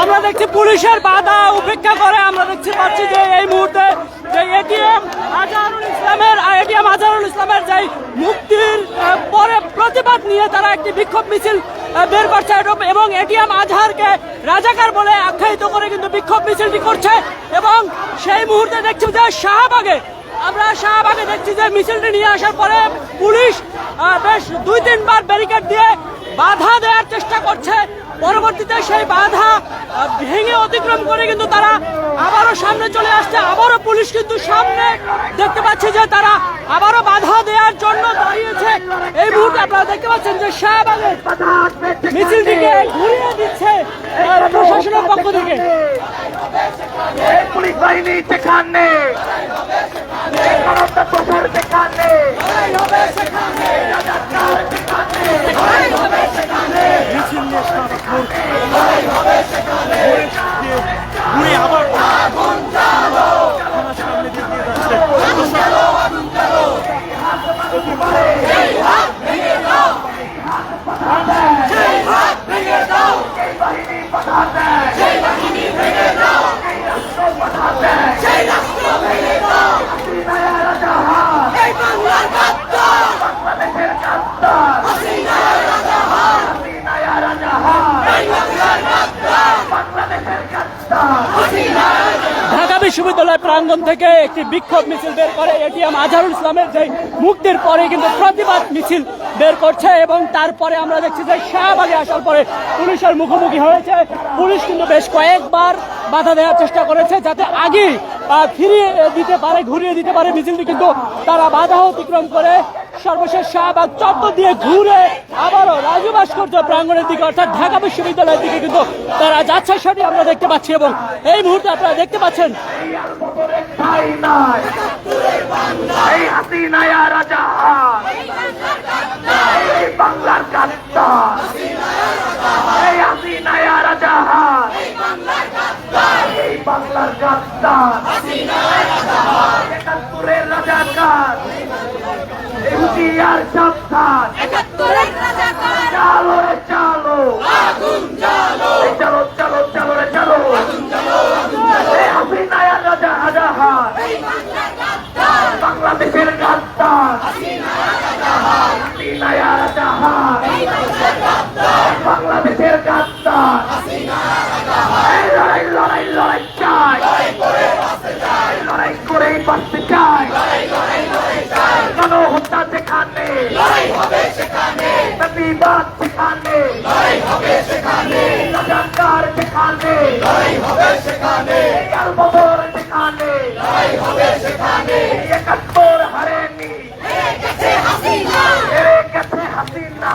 আমরা দেখছি পুলিশের বাধা উপেক্ষা করে, আমরা দেখছি পাচ্ছি যে এই মুহূর্তে যে এটিএম আজহারুল ইসলামের এটিএম আজহারুল ইসলামের যে মুক্তির পরে প্রতিবাদ নিয়ে তারা একটি বিক্ষোভ মিছিল বের করছে। এবং- এবং এটিএম আজহারকে রাজাকার বলে আখ্যায়িত করে কিন্তু বিক্ষোভ মিছিলটি করছে। এবং সেই মুহূর্তে দেখছি যে শাহবাগে, আমরা শাহবাগে দেখছি যে মিছিলটি নিয়ে আসার পরে পুলিশ বেশ দুই তিনবার ব্যারিকেড দিয়ে বাধা দেওয়ার চেষ্টা করছে। পরবর্তীতে সেই বাধা ভেঙে অতিক্রম করে কিন্তু তারা আবারও সামনে চলে আসছে। আবারও পুলিশ কিন্তু সামনে দেখতে পাচ্ছে যে তারা আবারও বাধা দেওয়ার জন্য দাঁড়িয়েছে। এই মুহূর্তে আপনারা দেখতে পাচ্ছেন যে শাহবাগে মিছিলটিকে ঘুরিয়ে দিচ্ছে প্রশাসনের পক্ষ থেকে। পুলিশ বাহিনী সেখানে। সেখানে। বিশ্ববিদ্যালয় প্রাঙ্গন থেকে একটি বিক্ষোভ মিছিল বের করে। এটিএম আজহারুল ইসলামের যে মুক্তির পরে কিন্তু প্রতিবাদ মিছিল বের করছে এবং তারপরে আমরা দেখছি যে শাহবাগে আসার পরে পুলিশের মুখোমুখি হয়েছে। পুলিশ কিন্তু বেশ কয়েকবার বাধা দেওয়ার চেষ্টা করেছে যাতে আগে আহ, ফিরিয়ে দিতে পারে ঘুরিয়ে দিতে পারে। মিছিলটি কিন্তু তারা বাধা অতিক্রম করে সর্বশেষ শাহবাগ চত্বর দিয়ে ঘুরে আবারও রাজু ভাস্কর্য প্রাঙ্গণের দিকে, অর্থাৎ ঢাকা বিশ্ববিদ্যালয়ের দিকে কিন্তু তারা যাচ্ছে সেটি আমরা দেখতে পাচ্ছি এবং এই মুহূর্তে আপনারা দেখতে পাচ্ছেন বাংলার রাজা হুঁশিয়ার সাবধান চালো রে চালো এই চলো চলো চলো রে চলো এই হাসিনায়া রাজা আজাহার বাংলাদেশের গাদ্দার হাসিনায়া রাজাহার বাংলাদেশের গাদ্দার এই লড়াই লড়াই লড়াই চাই লড়াই করেই বাঁচতে চাই গণ হত্যা যেখানে প্রতিবাদ সেখানে রাজাকার সেখানে। কালবদর সেখানে। একাত্তর হারেনি। হেরে গেছে হাসিনা।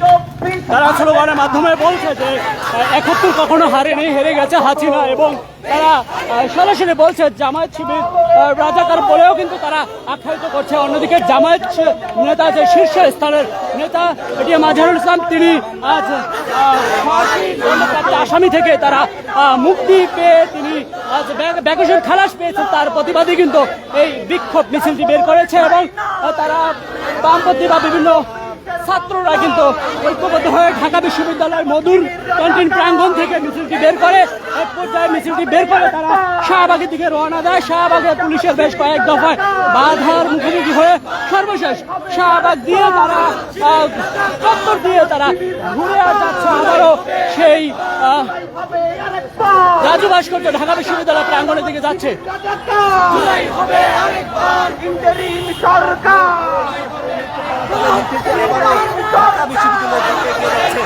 চব্বিশ তারা স্লোগানের মাধ্যমে বলছে যে একাত্তর কখনো হারেনি হেরে গেছে হাসিনা এবং তারা সরাসরি বলছে জামায়াত শিবির রাজাকার বলেও কিন্তু তারা আখ্যায়িত করছে। অন্যদিকে জামায়াত নেতা যে শীর্ষ স্থানের নেতা এটিএম আজহারুল ইসলাম, তিনি আজ আসামি থেকে তারা মুক্তি পেয়ে তিনি আজ ব্যাক- ব্যাকসুর খালাস পেয়েছেন। তার প্রতিবাদী কিন্তু এই বিক্ষোভ মিছিলটি বের করেছে এবং তারা বামপন্থী বা বিভিন্ন ছাত্ররা কিন্তু ঐক্যবদ্ধ হয়ে ঢাকা বিশ্ববিদ্যালয়ের মধুর ক্যান্টিন প্রাঙ্গণ থেকে মিছিলটি বের করে, এক পর্যায়ে মিছিলটি বের করে তারা শাহবাগের দিকে রওনা দেয়। শাহবাগে পুলিশের বেশ কয়েক দফায় বাধার মুখোমুখি হয়ে সর্বশেষ শাহবাগ দিয়ে তারা চত্বর দিয়ে তারা ঘুরে যাচ্ছে আবারও সেই রাজু ভাস্কর্য ঢাকা বিশ্ববিদ্যালয় প্রাঙ্গণের দিকে যাচ্ছে। সরকার। ঢাকা বিশ্ববিদ্যালয় থেকে এগিয়ে যাচ্ছে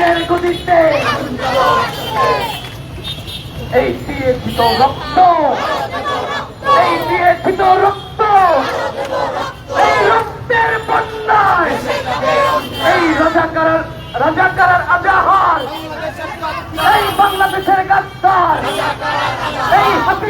পুলিশের গতিতে এই দিয়েছি তো রক্ত। এই দিয়েছি তো রক্ত। এই রক্তের বন্যায়। এই রাজাকার রাজাকার আজাহার। এই বাংলাদেশের গাদ্দার। এই হাসিনা